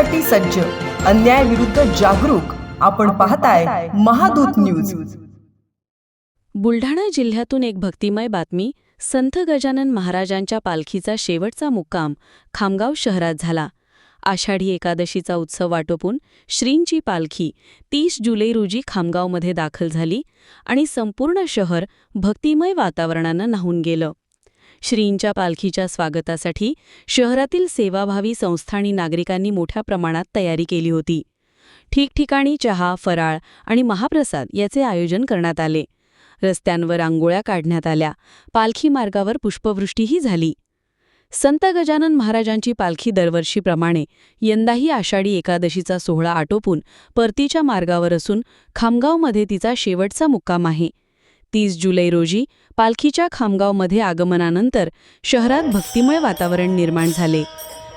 न्यायासाठी सज्ज. अन्याय विरुद्ध जागरूक. आपण पाहताय महादूत न्यूज. बुलढाणा जिल्ह्यातून एक भक्तिमय बातमी. संत गजानन महाराजांच्या पालखीचा शेवटचा मुक्काम खामगाव शहरात झाला. आषाढी एकादशीचा उत्सव वाटोपून श्रींची पालखी तीस जुलै रोजी खामगावमध्ये दाखल झाली आणि संपूर्ण शहर भक्तिमय वातावरणानं नाहून गेलं. श्रींच्या पालखीच्या स्वागतासाठी शहरातील सेवाभावी संस्था आणि नागरिकांनी मोठ्या प्रमाणात तयारी केली होती. ठिकठिकाणी चहा फराळ आणि महाप्रसाद याचे आयोजन करण्यात आले. रस्त्यांवर आंघोळ्या काढण्यात आल्या. पालखी मार्गावर पुष्पवृष्टीही झाली. संत गजानन महाराजांची पालखी दरवर्षीप्रमाणे यंदाही आषाढी एकादशीचा सोहळा आटोपून परतीच्या मार्गावर असून खामगावमध्ये तिचा शेवटचा मुक्काम आहे. तीस जुलै रोजी पालखीच्या खामगावमध्ये आगमनानंतर शहरात भक्तिमय वातावरण निर्माण झाले.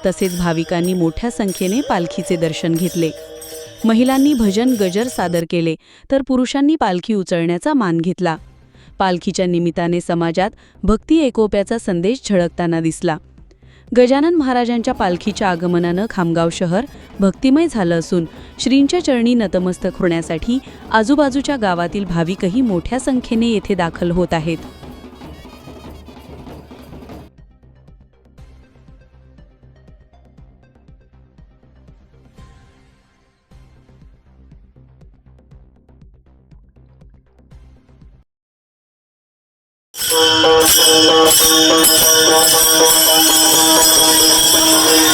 तसेच भाविकांनी मोठ्या संख्येने पालखीचे दर्शन घेतले. महिलांनी भजन गजर सादर केले तर पुरुषांनी पालखी उचलण्याचा मान घेतला. पालखीच्या निमित्ताने समाजात भक्ती एकोप्याचा संदेश झळकताना दिसला. गजानन महाराजांच्या पालखीच्या आगमनानं खामगाव शहर भक्तिमय झालं असून श्रींच्या चरणी नतमस्तक होण्यासाठी आजूबाजूच्या गावातील भाविकही मोठ्या संख्येने येथे दाखल होत आहेत. Thank you.